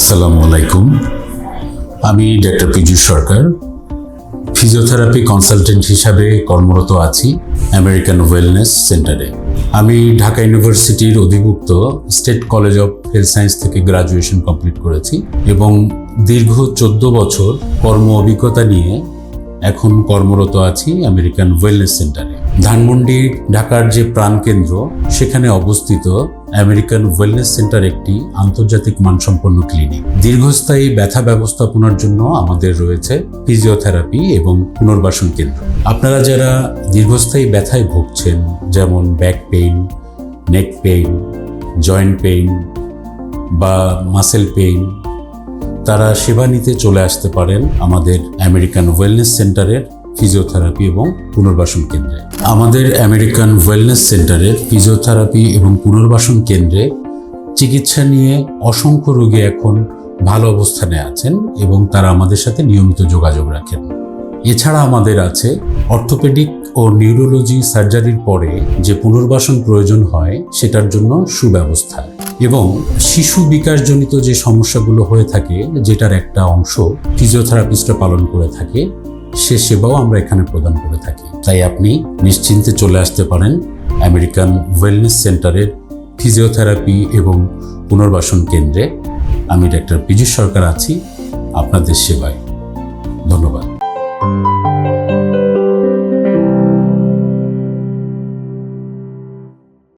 আসসালামু আলাইকুম। আমি doctor Piyush Sarkar physiotherapy consultant হিসাবে কর্মরত আছি আমেরিকান ওয়েলনেস সেন্টারে আমি ঢাকা ইউনিভার্সিটির অধিভুক্ত state college of health science থেকে গ্রাজুয়েশন কমপ্লিট করেছি এবং দীর্ঘ চোদ্দ বছর কর্ম অভিজ্ঞতা নিয়ে এখন কর্মরত আছি আমেরিকান ওয়েলনেস সেন্টারে ধানমন্ডি ঢাকার যে প্রাণকেন্দ্র, সেখানে অবস্থিত আমেরিকান ওয়েলনেস সেন্টার একটি আন্তর্জাতিক মানসম্পন্ন ক্লিনিক। দীর্ঘস্থায়ী ব্যথা ব্যবস্থাপনার জন্য আমাদের রয়েছে ফিজিওথেরাপি এবং পুনর্বাসন কেন্দ্র। আপনারা যারা দীর্ঘস্থায়ী ব্যথায় ভুগছেন, যেমন back pain neck pain joint pain বা মাসেল পেইন তারা সেবা নিতে চলে আসতে পারেন আমাদের আমেরিকান ওয়েলনেস সেন্টারের ফিজিওথেরাপি এবং পুনর্বাসন কেন্দ্রে। আমাদের আমেরিকান ওয়েলনেস সেন্টারের ফিজিওথেরাপি এবং পুনর্বাসন কেন্দ্রে চিকিৎসা নিয়ে অসংখ্য রোগী এখন ভালো অবস্থানে আছেন এবং তারা আমাদের সাথে নিয়মিত যোগাযোগ রাখেন। এছাড়া আমাদের আছে অর্থোপেডিক ও নিউরোলজি সার্জারির পরে যে পুনর্বাসন প্রয়োজন হয়, সেটার জন্য সুব্যবস্থা এবং শিশু বিকাশজনিত যে সমস্যাগুলো হয়ে থাকে, যেটার একটা অংশ ফিজিওথেরাপিস্টরা পালন করে থাকে সে সেবাও আমরা এখানে প্রদান করে থাকি। তাই আপনি নিশ্চিন্তে চলে আসতে পারেন আমেরিকান ওয়েলনেস সেন্টারের ফিজিওথেরাপি এবং পুনর্বাসন কেন্দ্রে। আমি ডাক্তার পীযুষ সরকার আছি, আপনাদের সেবায়। ধন্যবাদ।